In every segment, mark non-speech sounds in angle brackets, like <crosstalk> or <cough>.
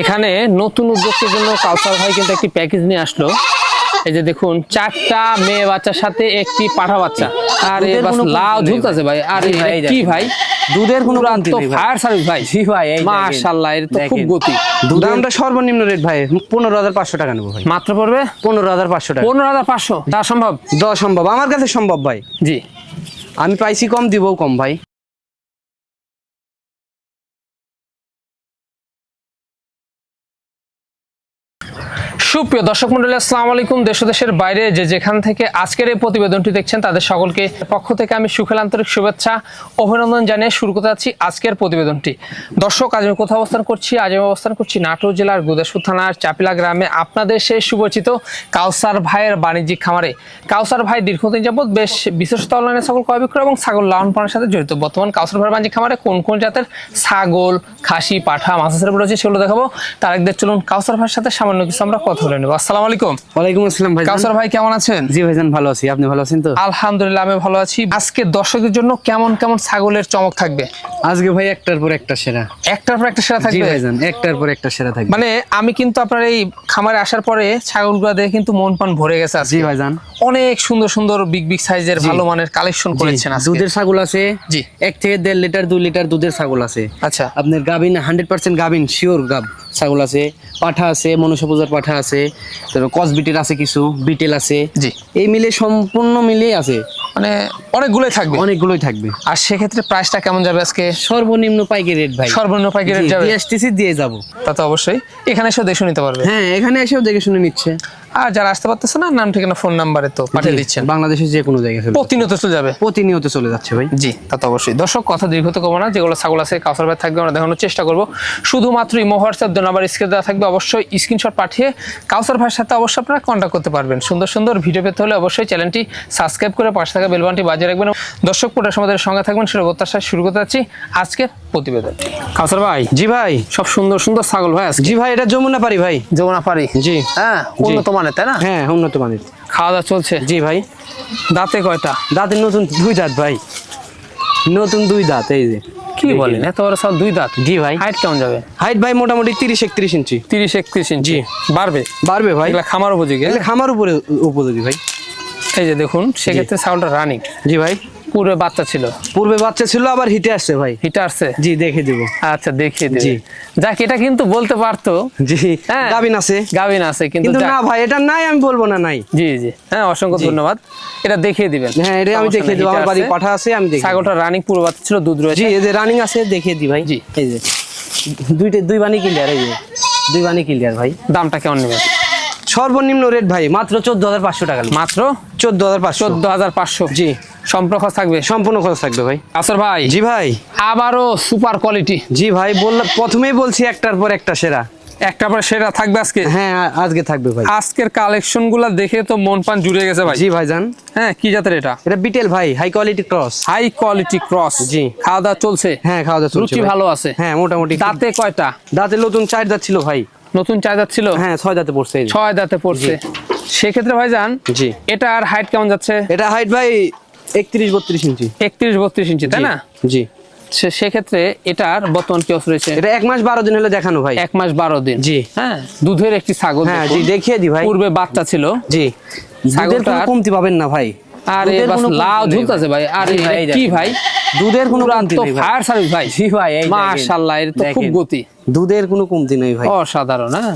এখানে নতুন উদ্যোগের জন্য কাউসার ভাই কিন্তু একটি প্যাকেজ নিয়ে আসলো। এই যে দেখুন চারটা মেয়ে বাচ্চার সাথে একটি পাঠা বাচ্চা। আর লাউ ঝুলতেছে ভাই। আর কি ভাই? দুধের কোনো কমতি তো নেই ফায়ার সার্ভিস ভাই। জি ভাই। মাশাআল্লাহ এর তো খুব। গতি। দামটা সর্বনিম্ন রেট ভাই পনেরো হাজার পাঁচশো টাকা নেব ভাই। মাত্র পড়বে? পনেরো হাজার পাঁচশো টাকা। পনেরো হাজার পাঁচশো তা সম্ভব? দেওয়া সম্ভব আমার কাছে সম্ভব ভাই। জি। আমি পাইছি কম দিবও কম ভাই। সুপ্রিয় দর্শক মন্ডলী, আসসালামু আলাইকুম। দেশ দেশের বাইরে যে যেখান থেকে আজকের এই প্রতিবেদনটি দেখছেন, তাদের সকলকে পক্ষ থেকে আমি সুখেল আন্তরিক শুভেচ্ছা, অভিনন্দন জানিয়ে শুরু করতে যাচ্ছি আজকের প্রতিবেদনটি। দর্শক, আজ আমি কোথাও অবস্থান করছি? আজ আমি অবস্থান করছি নাটোর জেলার গুদেশ্বর থানার চাপিলা গ্রামে। আপনাদের সেই সুপরিচিত কাউসার ভাইয়ের বাণিজ্যিক খামারে। কাউসার ভাই দীর্ঘদিন যাবৎ বেশ বিশেষত অনলাইনে ছাগল ক্রয় বিক্রয় এবং ছাগল লালন পালনের সাথে জড়িত। বর্তমান কাউসার ভাইয়ের বাণিজ্যিক খামারে কোন কোন জাতের ছাগল, খাসি, পাঠা মাছের রয়েছে সেগুলো দেখাবো। তার একদের চলুন কাউসার ভাইয়ের সাথে সামান্য কিছু আমরা কথা বলে নেব। আসসালামু আলাইকুম। ওয়ালাইকুম আসসালাম ভাই কাউসার ভাই কেমন আছেন? জি ভাইজান ভালো আছি। আপনি ভালো আছেন তো? আলহামদুলিল্লাহ আমি ভালো আছি। আজকে দর্শকের জন্য কেমন কেমন ছাগলের চমক থাকবে? আজকে ভাই একটার পর একটা সেরা। একটার পর একটা সেরা থাকবে? ভাইজান একটার পর একটা সেরা থাকবে। মানে আমি কিন্তু আপনার এই খামারে আসার পরে ছাগলগুলো দেখে কিন্তু মন পান ভরে গেছে আজকে। জি ভাইজান। অনেক সুন্দর সুন্দর বিগ বিগ সাইজের ভালো মানের কালেকশন করেছেন আজকে। দুধের ছাগল আছে জি। এক থেকে দেড় লিটার দুই লিটার দুধের ছাগল আছে। আচ্ছা। আপনার গাবিন হান্ড্রেড পার্সেন্ট গাবিন শিওর গাব ছাগল আছে। পাঠা আছে মনুষ্য পূজার পাঠা আছে। তারপর কসবিটের আছে কিছু বিটেল আছে। জি। এই মিলে সম্পূর্ণ মিলেই আছে। মানে অনেকগুলোই থাকবে। অনেকগুলোই থাকবে। আর সেক্ষেত্রে প্রাইসটা কেমন যাবে আজকে? সর্বনিম্ন পাইকারি রেট ভাই। সর্বনিম্ন পাইকারি জি, যাবে? দিয়ে দিয়ে যাব। তা তো অবশ্যই। এখানে এসেও দেখে নিতে পারবে। হ্যাঁ এখানে এসেও দেখে শুনে নিচ্ছে। আর যারা আসতে পারতেছে না নাম ঠিকানা ফোন নাম্বারে তো পাঠিয়ে দিচ্ছেন। বাংলাদেশের যে কোনো জায়গায় প্রতিনিয়ত চলে যাবে। প্রতিনিয়ত চলে যাচ্ছে ভাই। জি তা তো অবশ্যই। দর্শক কথা দীর্ঘত করব না। যেগুলো ছাগল আছে কাউসার ভাই থাকবে আমরা দেখানোর চেষ্টা করব। শুধুমাত্র ইমো হোয়াটসঅ্যাপ দু নাম্বার স্ক্রিনে দেওয়া থাকবে। অবশ্যই স্ক্রিনশট পাঠিয়ে কাউসার ভাইয়ের সাথে অবশ্যই আপনারা কন্ট্যাক্ট করতে পারবেন। সুন্দর সুন্দর ভিডিও পেতে হলে অবশ্যই চ্যানেলটি সাবস্ক্রাইব করে পাশে থাকা বেলবানটি বাজিয়ে রাখবেন। দর্শক পুরো আমাদের সঙ্গে থাকবেন সেটা প্রত্যাশা শুরু করতে যাচ্ছি আজকের প্রতিবেদন। কাউসার ভাই জি ভাই। সব সুন্দর সুন্দর ছাগল ভাই আজকে। জি ভাই এটা যমুনা পারি ভাই। যমুনা পারি জি। হ্যাঁ উন্নত মানের তাই না? হ্যাঁ উন্নত মানের। খাওয়া দাওয়া চলছে। জি ভাই। দাঁতে কয়টা? দাঁতের নতুন দুই দাঁত ভাই। নতুন দুই দাঁত এই যে। কি বলেন এত বড় সব দুই দাঁত? জি ভাই। হাইট কেমন যাবে? হাইট ভাই মোটামুটি তিরিশ একত্রিশ ইঞ্চি। তিরিশ একত্রিশ ইঞ্চি। বাড়বে? বাড়বে ভাই। খামার উপযোগী খামার উপরে উপযোগী ভাই। এই যে দেখুন সেক্ষেত্রে ছাগলটা রানিং জি ভাই। পূর্বে বাচ্চা ছিল। পূর্বে বাচ্চা ছিল আবার হিটে আসছে ভাই। হিটে আসছে? জি দেখে দিব। আচ্ছা দেখিয়ে দিবে। জি। যাক এটা কিন্তু বলতে পারতো। জি হ্যাঁ। গাবিন আছে। গাভিন আছে কিন্তু না ভাই এটা নাই আমি বলব না নাই। জি জি। হ্যাঁ অসংখ্য ধন্যবাদ। এটা দেখিয়ে দিবেন। হ্যাঁ এটা আমি দেখিয়ে নেই, আমার বাড়ি পাঠা আছে আমি দেখি ছাগলটা রানিং পুরো বাচ্চা ছিল দুধ রয়েছে। জি এই যে রানিং আছে দেখিয়ে দি ভাই। জি। এই যে। দুইটা দুই বানি ক্লিয়ার এই যে। দুই বানি ক্লিয়ার ভাই। দামটা কেমন নেবেন? সর্বনিম্ন রেট ভাই মাত্র চোদ্দ হাজার পাঁচশো টাকা মাত্র চোদ্দ হাজার পাঁচশো? চোদ্দ হাজার পাঁচশো। জি সম্পর্ক থাকবে? সম্পূর্ণ খরচ থাকবে ভাই। আসর ভাই জি ভাই। আবারও সুপার কোয়ালিটি জি ভাই বললাম প্রথমেই বলছি একটার পর একটা সেরা। একটা পরে সেটা থাকবে আজকে? হ্যাঁ আজকে থাকবে ভাই। আজকের কালেকশনগুলা দেখে তো মন পান জুড়ে গেছে ভাই। জি ভাই জান হ্যাঁ কি জাতের এটা? এটা বিটেল ভাই high quality cross high quality cross জি। খাওয়া দাওয়া চলছে? হ্যাঁ খাওয়া দাওয়া চলছে রুচি ভালো আছে? হ্যাঁ মোটামুটি দাঁতে কয়টা? দাঁতে নতুন চার দাঁত ছিল ভাই। নতুন চার দাঁত ছিল? হ্যাঁ ছয় দাঁতে পড়ছে ছয় দাঁতে পড়ছে। সেক্ষেত্রে ভাই যান জি। এটা আর হাইট কেমন যাচ্ছে? এটা হাইট ভাই একত্রিশ বত্রিশ ইঞ্চি। একত্রিশ বত্রিশ ইঞ্চি তাই না? জি। সেক্ষেত্রে এটার বর্তমান কি অবস্থা রয়েছে? এটা এক মাস বারো দিন হলে দেখানো ভাই। এক মাস বারো দিন। জি। হ্যাঁ দুধের একটি ছাগল হ্যাঁ জি দেখিয়ে দি ভাই। পূর্বে বাচ্চা ছিল। জি। ছাগলটা কমতি পাবেন না ভাই। আর লাউ ঝুলতেছে ভাই। আর কি ভাই? দুধের কোনো কমতি নেই ভাই। ফায়ার সার্ভিস ভাই। জি ভাই। মাশাআল্লাহ এর তো খুব গতি। দুধের কোনো কমতি নেই ভাই। অসাধারণ হ্যাঁ।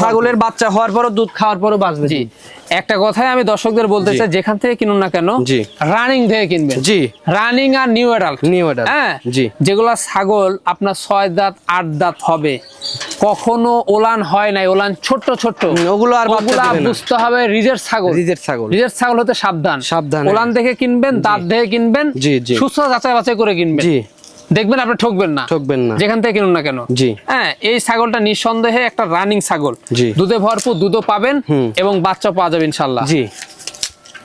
ছাগলের বাচ্চা হওয়ার পরও দুধ খাওয়ার পরও বাঁচবে। জি। একটা কথাই আমি দর্শকদের বলতে চাই যেখান থেকে কিনুন না কেন জি। রানিং থেকে কিনবেন। জি। রানিং আর নিউ অ্যাডাল্ট adult, হ্যাঁ? জি। যেগুলা ছাগল আপনার ছয় দাঁত আট দাঁত হবে। কখনো ওলান হয় নাই ওলান ছোট্ট ছোট্ট। ওগুলো আর ওগুলা। বুঝতে হবে রিজের ছাগল। রিজের ছাগল। রিজের ছাগল হতে সাবধান। সাবধান, ওলান দেখে কিনবেন দাঁত দেখে কিনবেন জি, জি। সুস্থ যাচাই বাছাই করে কিনবেন। জি। দেখবেন আপনি ঠকবেন না। ঠকবেন না। যেখান থেকে কিনুন না কেন? জি। হ্যাঁ এই ছাগলটা নিঃসন্দেহে একটা রানিং ছাগল। জি। দুধে ভরপুর দুধও পাবেন এবং বাচ্চা পাওয়া যাবে ইনশাল্লাহ জি।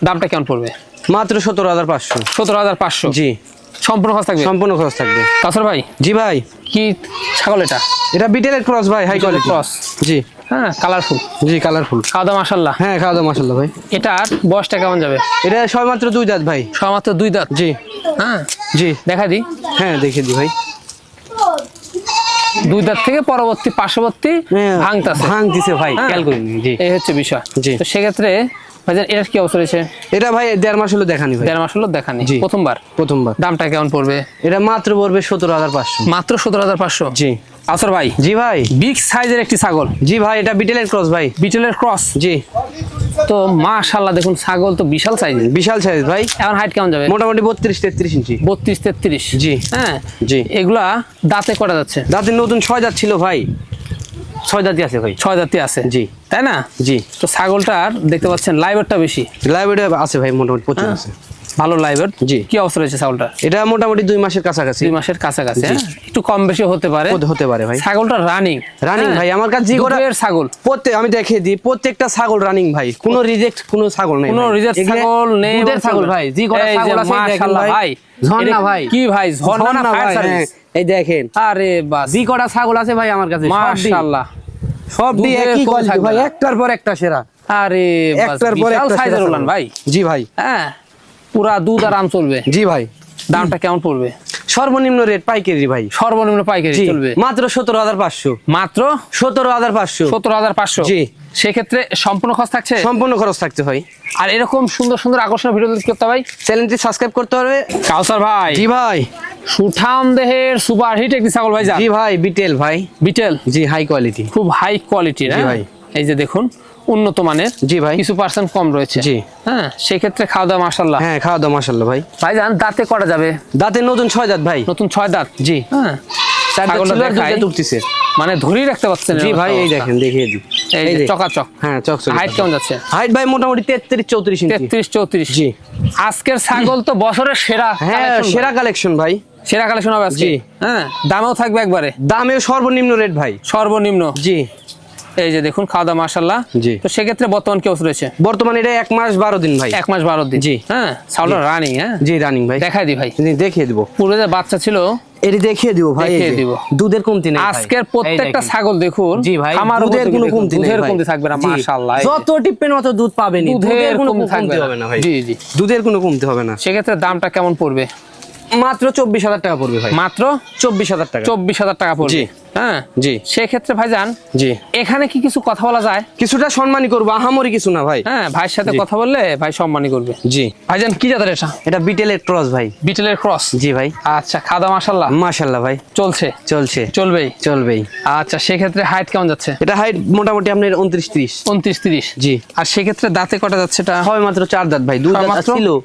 দামটা কেমন পড়বে? মাত্র সতেরো হাজার পাঁচশো। সতেরো হাজার পাঁচশো? জি। সম্পূর্ণ খরচ থাকবে? সম্পূর্ণ খরচ থাকবে। কাসর ভাই? জি ভাই। কি ছাগল এটা? এটা বিটেলের ক্রস ভাই হাই কোয়ালিটি ক্রস। জি। হ্যাঁ কালারফুল জি কালারফুল খাওয়া দাওয়া হ্যাঁ খাওয়া দাওয়া মাসাল্লাহ ভাই। এটার বয়সটা কেমন যাবে? এটা সবেমাত্র দুই দাঁত ভাই। সমাত্র দুই দাঁত? জি। হ্যাঁ। জি। দেখা দিই। হ্যাঁ দেখে দি ভাই। দুই দাঁত থেকে পরবর্তী পার্শ্ববর্তী হ্যাঁ, ভাঙতাছে। ভাঙতিছে ভাই হ্যাঁ। খেয়াল করিনি জি। এই হচ্ছে বিষয়। জি। তো সেক্ষেত্রে ভাইজান এটার কি অবস্থা রয়েছে? এটা ভাই দেড় মাস হলো দেখানি ভাই। দেড় মাস হলো দেখানি। জি। প্রথমবার? প্রথমবার। দামটা কেমন পড়বে? এটা মাত্র পড়বে সতেরো হাজার পাঁচশো। মাত্র সতেরো হাজার পাঁচশো? জি। আসর ভাই। জি ভাই। বিগ সাইজের একটি ছাগল। জি ভাই এটা বিটেলের ক্রস ভাই। বিটেলের ক্রস? জি। তো মাশাল্লাহ দেখুন ছাগল তো বিশাল সাইজের। বিশাল সাইজ ভাই। এখন হাইট কেমন যাবে? মোটামুটি বত্রিশ তেত্রিশ ইঞ্চি। বত্রিশ তেত্রিশ? জি। হ্যাঁ? জি। এগুলা দাঁতে করা যাচ্ছে? দাঁতে নতুন ছয় দাঁত ছিল ভাই। ছয় দাঁতই আছে ভাই। ছয় দাঁতে আছে? জি। তাই না? জি। তো ছাগলটার দেখতে পাচ্ছেন লাইভারটা বেশি। লাইব্রেরি আছে ভাই মোটামুটি প্রচুর হ্যাঁ। আছে। ভালো লাইভার। জি। কি অবস্থা রয়েছে ছাগলটা এটা মোটামুটি দুই মাসের কাছাকাছি। দুই মাসের কাছাকাছি হ্যাঁ? একটু কম বেশি হতে পারে। হতে- পারে ভাই। ছাগলটা রানিং রানিং ভাই আমার কাছে যে কটা ছাগল। প্রত্যেক আমি দেখিয়ে দিই প্রত্যেকটা ছাগল রানিং ভাই। কোনো রিজেক্ট কোনো ছাগল নেই কোনো। রিজেক্ট ছাগল নেই দুধের ছাগল ভাই জি কটা ছাগল আছে মাশাআল্লাহ ভাই। ঝর্ণা ভাই। কি ভাই ঝর্ণা না ফায়ার হ্যাঁ, সার্ভিস এই দেখেন। আরে বাস। জি কটা ছাগল আছে ভাই আমার কাছে মাশাআল্লাহ। সব দিয়ে একই কোয়ালিটি ভাই একটার পর একটা সেরা। আরে বাস একটার পর একটা সাইজের উলান ভাই। জি ভাই। হ্যাঁ। পুরা দুধ আরাম চলবে। জি ভাই। দামটা কেমন পড়বে? সর্বনিম্ন রেট পাইকারি ভাই। সর্বনিম্ন পাইকারি চলবে। মাত্র সতেরো হাজার পাঁচশো। মাত্র? সতেরো হাজার পাঁচশো। সতেরো হাজার পাঁচশো? জি। সেক্ষেত্রে সম্পূর্ণ খরচ থাকছে? সম্পূর্ণ খরচ থাকতে হয়। আর এরকম সুন্দর সুন্দর আকর্ষণীয় ভিডিও করতে ভাই? চ্যানেলটি সাবস্ক্রাইব করতে হবে। কাউসার ভাই। জি ভাই। সুঠাম দেহের সুপার হিট একটি ছাগল ভাই জি ভাই বিটেল ভাই। বিটেল? জি হাই কোয়ালিটি খুব হাই কোয়ালিটির জি ভাই। এই যে দেখুন। উন্নত মানের। জি ভাই। কিছু পার্সেন্ট কম রয়েছে। জি। হ্যাঁ সেক্ষেত্রে খাওয়া দাওয়া মাসাল্লাহ হ্যাঁ খাওয়া দাওয়া মাসাল্লাহ ভাই। ভাই যান দাঁতে করা যাবে? দাঁতের নতুন ছয় দাঁত ভাই। নতুন ছয় দাঁত? জি। হ্যাঁ। দাঁত মানে ধরেই রাখতে পারছেন জি ভাই এই দেখেন দেখিয়ে দিই। এই যে যে। চকাচক। হ্যাঁ চক হাইট কেমন যাচ্ছে? হাইট ভাই মোটামুটি তেত্রিশ চৌত্রিশ ইঞ্চি। তেত্রিশ চৌত্রিশ। জি। আজকের ছাগল তো বছরের সেরা হ্যাঁ সেরা কালেকশন ভাই। সেরা কালেকশন হবে আজকে। জি। হ্যাঁ দামেও থাকবে একবারে। দামে সর্বনিম্ন রেট ভাই। সর্বনিম্ন। জি। এই যে দেখুন খাওয়া দাওয়া মাসাল্লাহ জি। তো সেক্ষেত্রে বর্তমান কি অবস্থা রয়েছে? বর্তমানে এটা এক মাস বারো দিন ভাই। এক মাস বারো দিন। জি। হ্যাঁ রানিং হ্যাঁ? জি রানিং ভাই। দেখাই দি ভাই। দেখিয়ে দিব। পূর্বে যে বাচ্চা ছিল এটি দেখিয়ে দিব ভাই দেখিয়ে দিব। দুধের কমতি নেই আজকের প্রত্যেকটা ছাগল দেখুন জি ভাই আমার দুধের কোনো কমতি নেই দুধের কমতি থাকবে না মাশাআল্লাহ যত টিপেন দুধ পাবেন দুধের কোনো কমতি হবে না ভাই। জি জি। দুধের কোনো কমতি হবে না। সেক্ষেত্রে দামটা কেমন পড়বে? মাত্র চব্বিশ হাজার টাকা পড়বে ভাই। মাত্র চব্বিশ হাজার টাকা। চব্বিশ হাজার টাকা পড়বে। জি। হ্যাঁ? জি। সেক্ষেত্রে ভাইজান জি। এখানে কি কিছু কথা বলা যায়? কিছুটা সম্মানই করব আহামরি কিছু না ভাই। হ্যাঁ ভাইয়ের সাথে কথা বললে ভাই সম্মানই করবে। জি। ভাইজান কি জাতের এটা? এটা বিটেলের ক্রস ভাই। বিটেলের ক্রস? জি ভাই। আচ্ছা খাদা মাসাল্লাহ মাশাল্লাহ ভাই। চলছে? চলছে। চলবেই? চলবেই। আচ্ছা সেক্ষেত্রে হাইট কেমন যাচ্ছে? এটা হাইট মোটামুটি আপনার উনত্রিশ ত্রিশ। উনত্রিশ তিরিশ? জি। আর সেক্ষেত্রে দাঁতে কটা যাচ্ছে এটা? হয় মাত্র চার দাঁত ভাই দুই দাঁত? ছিল।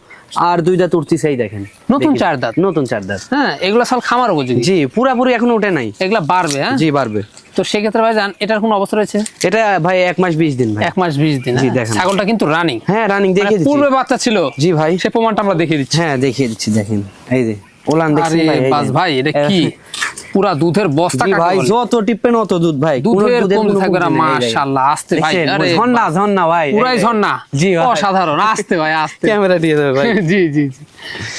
আর দুই দাঁত উঠতেছে এই দেখেন। নতুন চার দাঁত? নতুন চার দাঁত। হ্যাঁ এগুলো সাল খামার উপযোগী। জি পুরাপুরি এখনও উঠে নাই। এগুলা বাড়বে হ্যাঁ? জি বাড়বে। তো সেক্ষেত্রে ভাই জান এটার কোন অবস্থা রয়েছে? এটা ভাই এক মাস বিশ দিন ভাই। এক মাস বিশ দিন জি, হ্যাঁ? দেখেন। ছাগলটা কিন্তু রানিং হ্যাঁ রানিং দেখিয়ে দিচ্ছি। পূর্বে বাচ্চা ছিল জি ভাই। সে প্রমাণটা আমরা দেখিয়ে দিচ্ছি। হ্যাঁ দেখিয়ে দিচ্ছি দেখেন। এই যে ওলান দেখছি ভাই বাস ভাই এটা কি? <laughs> পুরা দুধের বস্তা ভাই যত টিপেন অত দুধ ভাই দুধের কোনো থাকবে না। মাশাআল্লাহ আস্তে ভাই আরে ঝর্ণা ঝর্ণা ভাই। পুরাই ঝর্ণা? জি অসাধারণ আস্তে ভাই আস্তে। ক্যামেরা দিয়ে দেবে ভাই। <laughs> জি জি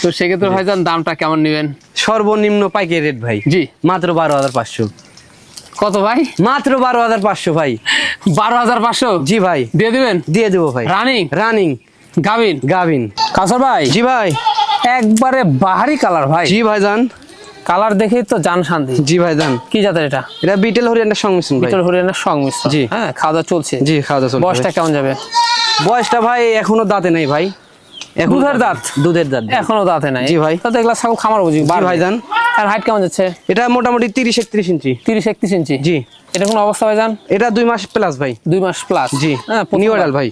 তো সেক্ষেত্রে ভাইজান দামটা কেমন নেবেন? সর্বনিম্ন পাইকারি রেট ভাই। জি। মাত্র বারো হাজার পাঁচশো। কত ভাই? মাত্র বারো হাজার পাঁচশো ভাই। বারো হাজার পাঁচশো? জি ভাই। দিয়ে দিবেন? দিয়ে দেবো ভাই। রানিং? রানিং। গাবিন? গাভিন কাসর ভাই? জি ভাই। একবারে বাহারি কালার ভাই। জি ভাই যান কালার দেখেই তো জান শান্তি। জি ভাই জান। কি জাতের এটা? এটা বিটেল হরিয়ানার সংমিশ্রণ ভাই। বিটল হরিয়ানার সংমিশ্রণ। জি। হ্যাঁ খাওয়া দাওয়া চলছে। জি খাওয়া দাওয়া চলছে বয়সটা কেমন যাবে? বয়সটা ভাই এখনও দাঁতে নেই ভাই। দুধের দাঁত? দুধের দাঁত এখনও দাঁতে নাই? জি ভাই। তো এগুলা ছাগল খামার বুঝি জি ভাইজান। আর হাইট কেমন যাচ্ছে? এটা মোটামুটি তিরিশ একত্রিশ ইঞ্চি। তিরিশ একত্রিশ ইঞ্চি? জি। এটা কোন অবস্থা ভাই জান? এটা দুই মাস প্লাস ভাই। দুই মাস প্লাস? জি। হ্যাঁ নিউ। ভাই।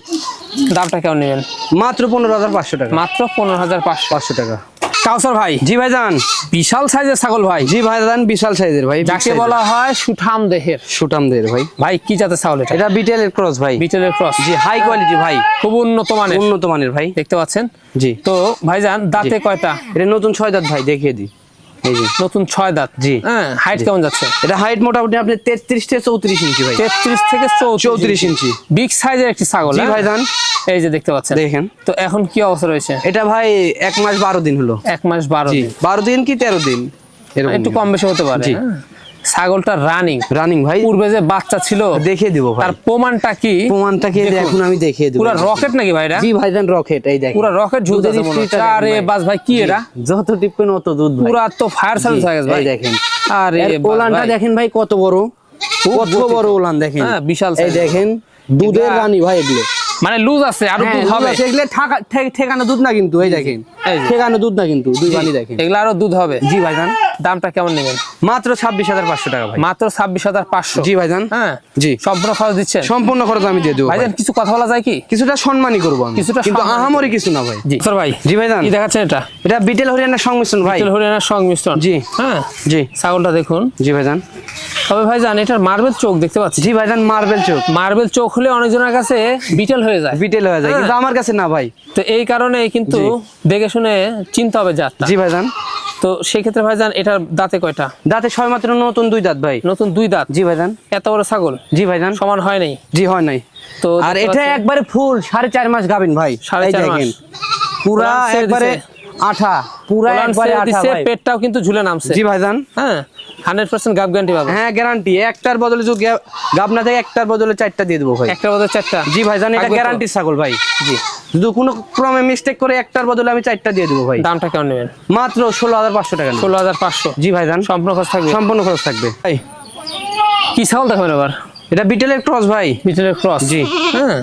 দামটা কেমন নেবেন? মাত্র পনেরো হাজার পাঁচশো টাকা। মাত্র পনেরো হাজার পাঁচশো টাকা। কাউসার ভাই। জি ভাই যান বিশাল সাইজের ছাগল ভাই। জি ভাই যান বিশাল সাইজের ভাই। যাকে বলা হয় সুঠাম দেহের। সুঠাম দেহের ভাই। ভাই কি জাতের ছাগল এটা? এটা বিটেলের ক্রস ভাই। বিটেলের ক্রস। জি হাই কোয়ালিটি ভাই। খুব উন্নত মানের। উন্নত মানের ভাই। দেখতে পাচ্ছেন? জি। তো ভাইজান দাঁতে কয়টা? এটা নতুন ছয় দাঁত ভাই দেখিয়ে দিই। নতুন ছয় দাঁত। জি। হ্যাঁ হাইট কেমন যাচ্ছে? এটা হাইট মোটামুটি আপনি তেত্রিশ থেকে চৌত্রিশ ইঞ্চি ভাই। তেত্রিশ থেকে চৌত্রিশ ইঞ্চি। বিগ সাইজের একটি ছাগল হ্যাঁ? ভাই ধান এই যে দেখতে পাচ্ছেন। দেখেন। তো এখন কি অবস্থা রয়েছে? এটা ভাই এক মাস বারো দিন হলো। এক মাস বারো দিন। বারো দিন কি তেরো দিন? একটু কম বেশি হতে পারে? ছাগলটা রানিং রানিং ভাই। পূর্বে যে বাচ্চা ছিল দেখিয়ে দিব ভাই। তার প্রমাণটা কি? প্রমাণটা কি? এখন আমি দেখিয়ে দেবো। পুরো রকেট নাকি ভাইরা জি ভাইজান রকেট এই দেখেন। পুরো রকেট। স্পিডটা দেখেন আরে ভাই। বাস ভাই কি এটা? যত টিপবেন অত দুধ ভাই। পুরা তো ফায়ার সার্ভিস হয়ে গেছে ভাই। দেখেন। আরে ওলানটা ভাই। দেখেন ভাই কত বড়। কত বড় ওলান দেখেন। হ্যাঁ, বিশাল এই দেখেন দুধের রানী ভাই এগুলো। মানে লুজ আছে আরও হ্যাঁ, দুধ হবে। এগুলো ঠাকা- ঠেকানো দুধ না কিন্তু এই দেখেন। ঠেকানো দুধ না কিন্তু দুই বানি দেখেন। এগুলো আরও দুধ হবে। জি ভাই ভাইজান দামটা কেমন নেবেন? মাত্র ছাব্বিশ হাজার পাঁচশো টাকা ভাই। মাত্র ছাব্বিশ হাজার পাঁচশো? জি ভাইজান। হ্যাঁ। জি। সম্পূর্ণ খরচ দিচ্ছেন? সম্পূর্ণ খরচ আমি দিয়ে দেবো ভাইজান কিছু কথা বলা যায় কি? কিছুটা সম্মানই করব আমি। কিছুটা কিন্তু আহামরি কিছু না ভাই। জি। স্যার ভাই জি ভাইজান। কি দেখাচ্ছেন এটা? এটা বিটেল হরিয়ানার সংমিশ্রণ ভাই। তেল হরিয়ানার সংমিশ্রণ। জি। হ্যাঁ। জি। ছাগলটা দেখুন। জি ভাইজান। তবে ভাই জান এটার মার্বেল চোখ দেখতে পাচ্ছি জি ভাইজান মার্বেল চোখ। মার্বেল চোখ হলে অনেকজনের কাছে বিটেল হয়ে যায়। বিটেল হয়ে যায় হ্যাঁ। কিন্তু আমার কাছে না ভাই। তো এই কারণে কিন্তু দেখে শুনে চিনতে হবে জাতটা। জি ভাইজান। তো সেই ক্ষেত্রে ভাই জান এটার দাঁতে কয়টা? দাঁতে ছয় মাত্র নতুন দুই দাঁত ভাই। নতুন দুই দাঁত? জি ভাইজান। এত বড় ছাগল? জি ভাইজান। সমান হয় নাই? জি হয় নাই। তো আর এটা একবারে ফুল সাড়ে চার মাস গাবিন ভাই। সাড়ে চার। মাস। পুরা একবারে আঠা পুরা একবারে আঠা ভাই। পেটটাও কিন্তু ঝুলে নামছে। জি ভাইজান। হ্যাঁ হান্ড্রেড পার্সেন্ট গাব গ্যারান্টি পাবে। হ্যাঁ গ্যারান্টি একটার বদলে গ্যা- গাব না থাকে একটার বদলে চারটা দিয়ে দেবো ভাই। একটা বদলে চারটা? জি ভাইজান এটা গ্যারান্টি ছাগল ভাই। জি। যদি কোনো ক্রমে মিস্টেক করে একটার বদলে আমি চারটা দিয়ে দেবো ভাই। দামটা কেমন নেবেন? মাত্র ষোলো হাজার পাঁচশো টাকা ষোলো হাজার পাঁচশো। জি ভাইজান সম্পূর্ণ খরচ থাকবে? সম্পূর্ণ খরচ থাকবে। ভাই কি ছাগল দেখাবেন এবার এটা বিটেলের ক্রস ভাই। বিটেলের ক্রস জি। হ্যাঁ?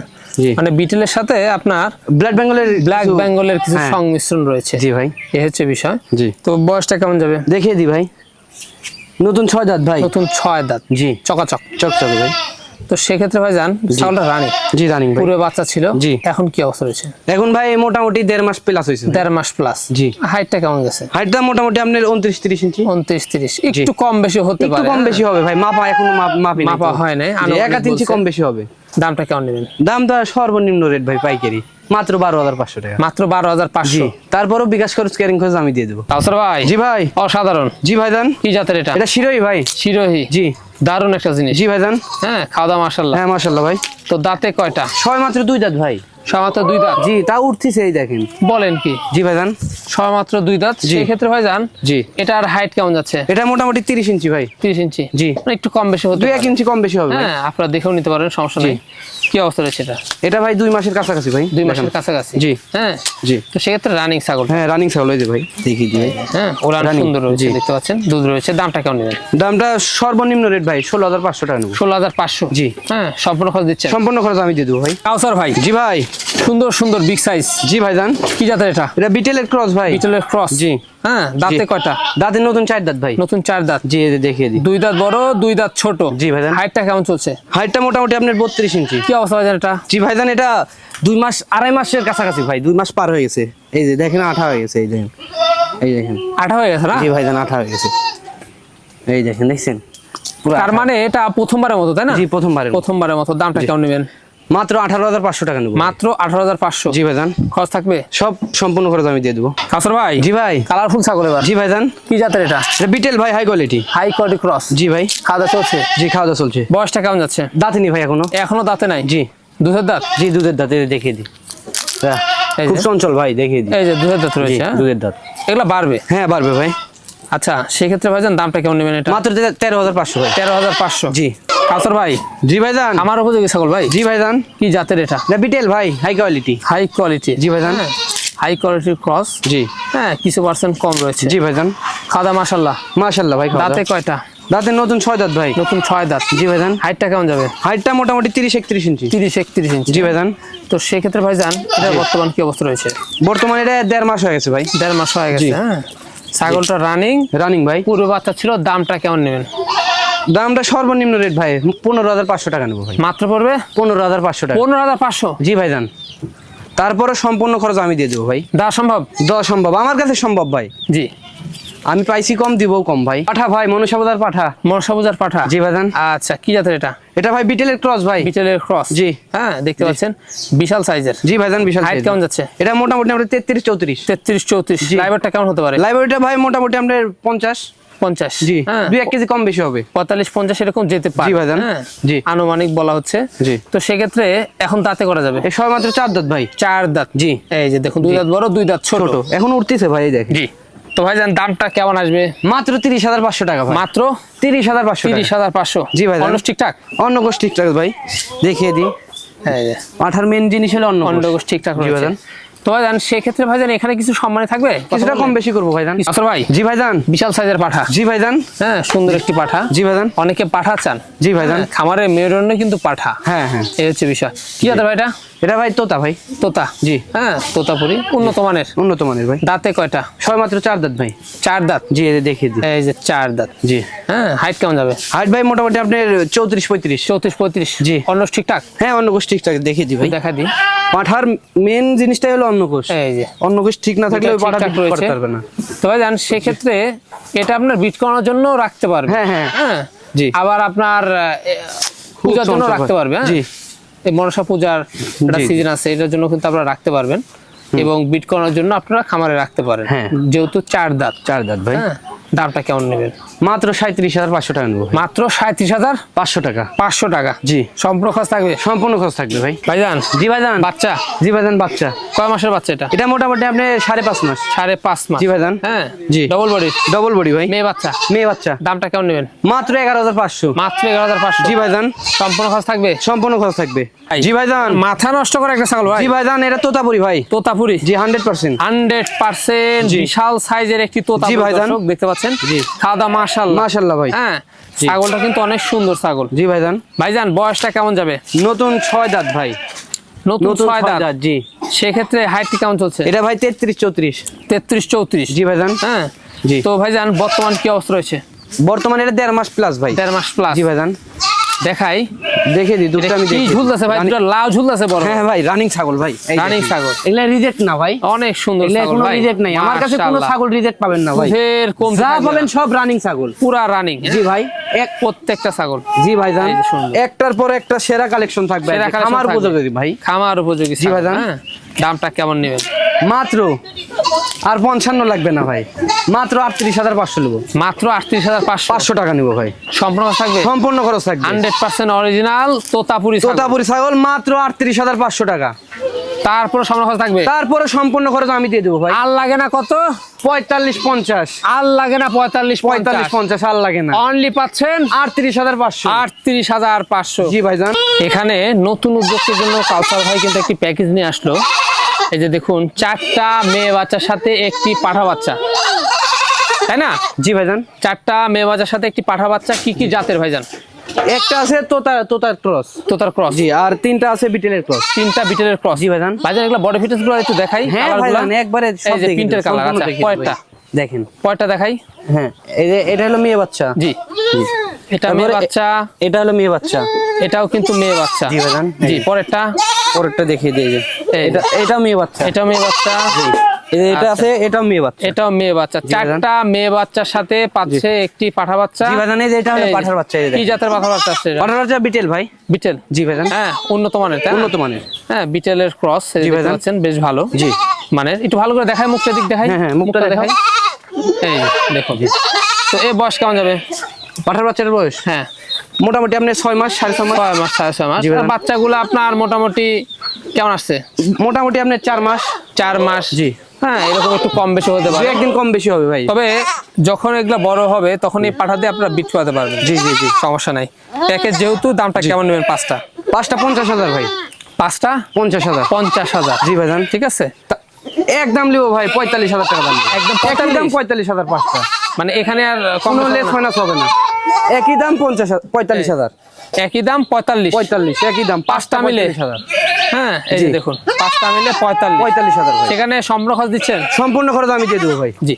মানে বিটেলের সাথে আপনার ব্লাড বেঙ্গলের ব্ল্যাক বেঙ্গলের কিছু হ্যাঁ। সংমিশ্রণ রয়েছে। জি ভাই। এ হচ্ছে বিষয়। জি। তো বয়সটা কেমন যাবে? দেখিয়ে দি ভাই। নতুন ছয় দাঁত ভাই। নতুন ছয় দাঁত। জি। চকাচক। চকচকে ভাই। তো সেক্ষেত্রে ভাই যান ছাগলটা রানি জি রানিং পুরো বাচ্চা ছিল জি। এখন কি অবস্থা রয়েছে? এখন ভাই মোটামুটি দেড় মাস প্লাস হয়েছে দেড় মাস প্লাস জি। হাইটটা কেমন গেছে? হাইটটা মোটামুটি আপনার উনত্রিশ তিরিশ ইঞ্চি উনত্রিশ তিরিশ। একটু কম বেশি হতে একটু পারে। কম বেশি হবে ভাই মাপা এখনও মাপি মাপা হয় নাই, এক আধ ইঞ্চি কম বেশি হবে। দামটা কেমন নেবেন? দামটা সর্বনিম্ন রেট ভাই পাইকারি। মাত্র বারো হাজার পাঁচশো টাকা। মাত্র বারো হাজার পাঁচশো। তারপরও বিকাশ খরচ ক্যারিং খরচ আমি দিয়ে দেবো। ভাই জি ভাই। অসাধারণ। জি ভাইজান কি জাতের এটা? এটা শিরোই ভাই। শিরোহি। জি। দারুণ একটা জিনিস। জি ভাইজান। হ্যাঁ খাওয়া দাওয়া মাসাল্লাহ হ্যাঁ মাসাল্লাহ ভাই। তো দাঁতে কয়টা? ছয় মাত্র দুই দাঁত ভাই। সমাত্র দুই দাঁত? জি তা উঠতেছে এই দেখেন। বলেন কি? জি ভাইজান। সমাত্র দুই দাঁত? সেই ক্ষেত্রে জি। এটার হাইট কেমন যাচ্ছে? এটা মোটামুটি তিরিশ ইঞ্চি ভাই। তিরিশ ইঞ্চি? জি। মানে একটু কম বেশি দুই এক ইঞ্চি কম বেশি হবে হ্যাঁ আপনারা দেখেও নিতে পারেন সমস্যা নেই। কি অবস্থা রয়েছে এটা? এটা ভাই দুই মাসের কাছাকাছি ভাই। দুই মাসের কাছাকাছি? জি। হ্যাঁ। জি। তো সেক্ষেত্রে রানিং ছাগল। হ্যাঁ রানিং ছাগল হয়েছে ভাই। দেখি দিই হ্যাঁ Running, সুন্দর রয়েছে দেখতে পাচ্ছেন। দুধ রয়েছে দামটা কেমন নেবেন? দামটা সর্বনিম্ন রেট ভাই ষোলো হাজার পাঁচশো টাকা নেব। ষোলো হাজার পাঁচশো? জি। হ্যাঁ সম্পূর্ণ খরচ দিচ্ছেন? সম্পূর্ণ খরচ আমি দিয়ে দেবো ভাই। কাউসার ভাই? জি ভাই। সুন্দর সুন্দর বিগ সাইজ জি ভাই ভাইজান কি জাতের এটা? এটা বিটেলের ক্রস ভাই। বিটলের ক্রস জি। হ্যাঁ দাঁতে কয়টা? দাঁতের নতুন চার দাঁত ভাই। নতুন চার দাঁত। জি দেখিয়ে দিই। দুই দাঁত বড় দুই দাঁত ছোট। জি ভাই ভাইজান। হাইটটা কেমন চলছে? হাইটটা মোটামুটি আপনার বত্রিশ ইঞ্চি। কি অবস্থা ভাইজান এটা? জি ভাই ভাইজান এটা দুই মাস আড়াই মাসের কাছাকাছি ভাই। দুই মাস পার হয়ে গেছে। এই যে দেখেন আঠা হয়ে গেছে এই দেখেন এই দেখেন। আঠা হয়ে গেছে না? জি ভাই ভাইজান আঠা হয়ে গেছে। এই দেখেন দেখছেন? তার মানে এটা প্রথমবারের মতো তাই না? জি প্রথমবারের প্রথমবারের মতো। দামটা কেমন নেবেন? মাত্র আঠারো হাজার পাঁচশো টাকা নেব। মাত্র আঠারো হাজার পাঁচশো? জি ভাইজান। খরচ থাকবে? সব সম্পূর্ণ খরচ আমি দিয়ে দেবো। কাসর ভাই? জি ভাই। কালারফুল ছাগল এবার। জি ভাইজান। কি জাতের এটা? এটা বিটেল ভাই high quality high quality cross জি ভাই। খাওয়া দাওয়া চলছে? জি খাওয়া দাওয়া চলছে। বয়সটা কেমন যাচ্ছে? দাঁতিনি ভাই এখনও। এখনও দাঁতে নাই? জি। দুধের দাঁত? জি দুধের দাঁত দেখিয়ে দিই। খুব যে। চঞ্চল ভাই দেখিয়ে দিই। এই যে দুধের দাঁত রয়েছে হ্যাঁ? দুধের দাঁত। এগুলো বাড়বে? হ্যাঁ পারবে ভাই। আচ্ছা সেক্ষেত্রে ভাইজান দামটা কেমন নেবেন এটা? মাত্র তেরো হাজার পাঁচশো ভাই। তেরো হাজার পাঁচশো? জি। কাসর ভাই জি ভাইজান। আমার উপযোগী ছাগল ভাই? জি ভাইজান। কি জাতের এটা? না বিটেল ভাই হাই কোয়ালিটি হাই কোয়ালিটি জি ভাইজান। হাই কোয়ালিটির ক্রস জি। হ্যাঁ কিছু পার্সেন্ট কম রয়েছে। জি ভাইজান। খাদা মাসাল্লাহ মাশাল্লাহ ভাই দাঁতে কয়টা? দাঁতের নতুন ছয় দাঁত ভাই। নতুন ছয় দাঁত। জি ভাইজান। হাইটটা কেমন যাবে? হাইটটা মোটামুটি তিরিশ একত্রিশ ইঞ্চি। তিরিশ একত্রিশ ইঞ্চি। জি ভাইজান। তো সেক্ষেত্রে ভাইজান এটা বর্তমান কি অবস্থা রয়েছে? বর্তমানে এটা দেড় মাস হয়ে গেছে ভাই। দেড় মাস হয়ে গেছে হ্যাঁ। ছাগলটা রানিং রানিং ভাই। পুরো বাচ্চা ছিল দামটা কেমন নেবেন? দামটা সর্বনিম্ন রেট ভাই। পনেরো হাজার পাঁচশো টাকা নেব ভাই। মাত্র পড়বে? পনেরো হাজার পাঁচশো টাকা। পনেরো হাজার পাঁচশো? জি ভাই ভাইজান। তারপরে সম্পূর্ণ খরচ আমি দিয়ে দেবো ভাই। দা সম্ভব? দেওয়া সম্ভব। আমার কাছে সম্ভব ভাই। জি। আমি পাইছি কম দিব কম ভাই। পাঠা ভাই মনুষা বাজার পাঠা। মনসা পাঠা? জি ভাইজান। আচ্ছা কি জাতের এটা? এটা ভাই বিটেলের ক্রস ভাই। বিটেলের ক্রস? জি। হ্যাঁ দেখতে পাচ্ছেন বিশাল সাইজের। জি ভাইজান বিশাল হাইট কেমন যাচ্ছে? এটা মোটামুটি তেত্রিশ চৌত্রিশ। তেত্রিশ চৌত্রিশ। জি। ড্রাইভারটা কেমন হতে পারে? লাইব্রেরিটা ভাই মোটামুটি আপনার পঞ্চাশ। পঞ্চাশ। জি। হ্যাঁ। দুই এক কেজি কম বেশি হবে। পঁয়তাল্লিশ পঞ্চাশ এরকম যেতে পারে। জি হ্যাঁ। জি। আনুমানিক বলা হচ্ছে। জি। তো সেক্ষেত্রে এখন দাঁতে করা যাবে? এই মাত্র চার দাঁত ভাই। চার দাঁত। জি। এই যে দেখুন দুই দাঁত বড় দুই দাঁত ছোট। ছোট। এখন উঠতেছে ভাই এই দেখেন। জি। তো ভাই ভাইজান দামটা কেমন আসবে? মাত্র তিরিশ হাজার পাঁচশো টাকা ভাই। মাত্র তিরিশ হাজার পাঁচশো তিরিশ হাজার পাঁচশো। জি ভাই অন্য ঠিকঠাক? অন্য গোষ্ঠ ঠিকঠাক ভাই। দেখিয়ে দিই। হ্যাঁ আঠার মেন জিনিস হলো অন্য অন্য ঠিকঠাক জি ভাইজান। তো ভাইজান সেক্ষেত্রে ভাইজান এখানে কিছু সম্মানে থাকবে? কিছুটা কম বেশি করব ভাইজান। আসর ভাই জি ভাইজান। বিশাল সাইজের পাঠা। জি ভাইজান। হ্যাঁ সুন্দর একটি পাঠা। জি ভাইজান। অনেকে পাঠা চান। জি ভাইজান। হ্যাঁ, খামারের মেরুদণ্ড কিন্তু পাঠা। হ্যাঁ হ্যাঁ। এই হচ্ছে বিষয়। কি জাতের ভাই এটা এটা ভাই তোতা ভাই। তোতা। জি। হ্যাঁ তোতাপুরি। উন্নত মানের। উন্নত মানের ভাই। দাঁতে কয়টা? ছয় মাত্র চার দাঁত ভাই। চার দাঁত? জি যে দিই। এই যে চার দাঁত। জি। হ্যাঁ হাইট কেমন যাবে? হাইট ভাই মোটামুটি আপনার চৌত্রিশ পঁয়ত্রিশ। চৌত্রিশ পঁয়ত্রিশ। জি। অন্য ঠিকঠাক হ্যাঁ কোষ ঠিকঠাক দেখিয়ে দিই ভাই। দেখা দিই। পাঠার মেন জিনিসটাই হলো অন্ন কোষ এই যে। অন্নকোষ ঠিক না থাকলে বিক্রি রয়েছে। করতে পারবে না। জান সেক্ষেত্রে এটা আপনার বিট করানোর জন্য রাখতে পারবে। হ্যাঁ, হ্যাঁ। হ্যাঁ? জি। আবার আপনার পূজার জন্য রাখতে পারবে হ্যাঁ? জি। এই মনসা পূজার একটা সিজন আছে এটার জন্য কিন্তু আপনারা রাখতে পারবেন। এবং বিট করানোর জন্য আপনারা খামারে রাখতে পারেন। হ্যাঁ। যেহেতু চার দাঁত। চার দাঁত ভাই। হ্যাঁ? দামটা কেমন নেবেন? মাত্র সাঁত্রিশ হাজার পাঁচশো টাকা নেব মাত্র সাঁত্রিশ হাজার পাঁচশো টাকা? পাঁচশো টাকা জি। সম্পূর্ণ খরচ থাকবে? সম্পূর্ণ খরচ থাকবে ভাই। ভাইজান? জি ভাই ভাইজান। বাচ্চা? জি ভাইজান বাচ্চা। কয় মাসের বাচ্চা এটা? এটা মোটামুটি আপনি সাড়ে পাঁচ মাস। সাড়ে পাঁচ মাস। জি ভাইজান? হ্যাঁ। জি। ডবল বডি ডবল বডি ভাই। মেয়ে বাচ্চা। মেয়ে বাচ্চা। দামটা কেমন নেবেন? মাত্র এগারো হাজার পাঁচশো। মাত্র এগারো হাজার পাঁচশো। জি ভাই ভাইজান। সম্পূর্ণ খরচ থাকবে? সম্পূর্ণ খরচ থাকবে। ভাই। জি ভাইজান। মাথা নষ্ট করে একটা ছাগল ভাই। জি ভাইজান এটা তোতাপুরি ভাই। তোতাপুরি। জি হান্ড্রেড পার্সেন্ট হান্ড্রেড পার্সেন্ট। বিশাল সাইজের একটি তোতা জি ভাইজান। দেখতে পাচ্ছেন জি। খাওয়া দাওয়া মাশাল মাশাল্লাহ ভাই। হ্যাঁ ছাগলটা কিন্তু অনেক সুন্দর ছাগল। জি ভাইজান। ভাইজান বয়সটা কেমন যাবে? নতুন ছয় দাঁত ভাই। নতুন নতুন ছয় দাঁত? জি। সেক্ষেত্রে হাইটটি কেমন চলছে? এটা ভাই তেত্রিশ চৌত্রিশ। তেত্রিশ চৌত্রিশ। জি ভাইজান। হ্যাঁ। জি। তো ভাইজান বর্তমান কি অবস্থা রয়েছে? বর্তমানে এটা দেড় মাস প্লাস ভাই। দেড় মাস প্লাস জি ভাইজান। দেখাই। দেখে দি দুটো আমি দেখি ঝুলতেছে ভাই? দুটো লাউ ঝুলতেছে বড়। হ্যাঁ ভাই রানিং ছাগল ভাই রানিং ছাগল। এগুলা রিজেক্ট না ভাই। অনেক সুন্দর এগুলা কোনো রিজেক্ট নাই। আমার কাছে কোনো ছাগল রিজেক্ট পাবেন না ভাই। ফের কম যা পাবেন সব রানিং ছাগল। পুরা রানিং জি ভাই। এক প্রত্যেকটা ছাগল। জি ভাইজান। একটার পর একটা সেরা কালেকশন থাকবে আমার উপযোগী ভাই। খামার উপযোগী জি ভাইজান। হ্যাঁ? দামটা কেমন নেবেন? মাত্র আর পঞ্চান্ন লাগবে না ভাই। মাত্র আটত্রিশ হাজার পাঁচশো নেব। মাত্র আটত্রিশ হাজার পাঁচশো। টাকা নিবো ভাই। সম্পূর্ণ থাকবে? সম্পূর্ণ খরচ থাকবে। Hundred percent original Totapuri Totapuri ছাগল মাত্র আটত্রিশ হাজার পাঁচশো টাকা। তারপরে সম্পূর্ণ খরচ থাকবে? তারপরে সম্পূর্ণ খরচ আমি দিয়ে দেবো ভাই। আর লাগে না কত? পঁয়তাল্লিশ পঞ্চাশ। আর লাগে না পঁয়তাল্লিশ পঁয়তাল্লিশ পঞ্চাশ আর লাগে না। অনলি পাচ্ছেন আটত্রিশ হাজার পাঁচশো। আটত্রিশ হাজার পাঁচশো। জি ভাইজান এখানে নতুন উদ্যোগের জন্য কাউসার ভাই কিন্তু একটি প্যাকেজ নিয়ে আসলো। এই যে দেখুন চারটা মেয়ে বাচ্চার সাথে একটি পাঠা বাচ্চা। তাই না? জি ভাইজান চারটা মেয়ে বাচ্চার সাথে একটি পাঠা বাচ্চা কি কি জাতের ভাইজান একটা আছে তোতা তোতার ক্রস। তোতার ক্রস। জি আর তিনটা আছে বিটেলের ক্রস। তিনটা বিটেলের ক্রস। জি ভাইজান। ভাইজান এগুলো বডি ফিটনেসগুলো একটু দেখাই হ্যাঁ ভাইজান একবারে সব প্রিন্টের কালার দেবো কয়টা দেখেন। কয়টা দেখাই। হ্যাঁ এই যে এটা হলো মেয়ে বাচ্চা। জি। এটা মেয়ে বাচ্চা। এটা হলো মেয়ে বাচ্চা। এটাও কিন্তু মেয়ে বাচ্চা। জি ভাইজান জি পরেরটা। পরেরটা দেখিয়ে দিয়ে। এটা এটাও মেয়ে বাচ্চা। এটাও মেয়ে বাচ্চা। যে এটা আচ্ছা। আছে এটাও মেয়ে বাচ্চা। এটাও মেয়ে বাচ্চা। চারটা মেয়ে বাচ্চার সাথে পাচ্ছে একটি পাঠা বাচ্চা। জি ভাইজান এটা হলো পাঠার বাচ্চা কি জাতের পাঠা বাচ্চা পাঠার বাচ্চা বিটেল ভাই। বিটেল। জি ভাইজান। হ্যাঁ উন্নত মানের উন্নত মানের। হ্যাঁ বিটেলের ক্রস জি ভাইজান। বেশ ভালো। জি। মানের একটু ভালো করে দেখাই মুখটা দিক দেখাই। হ্যাঁ, হ্যাঁ, মুখটা দেখাও। এই যে, দেখুন তো এই বয়স কেমন যাবে? পাঠার বাচ্চার বয়স? হ্যাঁ। মোটামুটি আপনি ছয় মাস সাড়ে ছয় মাস। ছয় মাস সাড়ে ছয় মাস। বাচ্চাগুলো আপনার মোটামুটি কেমন আসছে? মোটামুটি আপনি চার মাস। চার মাস। জি। হ্যাঁ এরকম একটু কম বেশি হতে পারে। একদিন কম বেশি হবে ভাই। তবে যখন এগুলো বড় হবে তখন এই পাঠা দিয়ে আপনারা বিট করাতে পারবেন। জি জি জি সমস্যা নাই। প্যাকেজ যেহেতু দামটা কেমন নেবেন পাঁচটা? পাঁচটা পঞ্চাশ হাজার ভাই। পাঁচটা? পঞ্চাশ হাজার। পঞ্চাশ হাজার। জি ভাইজান ঠিক আছে? এক দাম লিবো ভাই পঁয়তাল্লিশ হাজার টাকা দাম। একদম একই দাম পঁয়তাল্লিশ হাজার পাঁচটা। মানে এখানে আর কোনো লেস। মাইনাস হবে না? একই দাম পঞ্চাশ পঁয়তাল্লিশ হাজার। একই দাম পঁয়তাল্লিশ। পঁয়তাল্লিশ একই দাম পাঁচটা মিলে। হাজার। হ্যাঁ এই যে দেখুন পাঁচটা মিলে পঁয়তাল্লিশ। পঁয়তাল্লিশ হাজার সেখানে সম্পূর্ণ খরচ দিচ্ছেন? সম্পূর্ণ খরচ আমি দিয়ে দেবো ভাই। জি।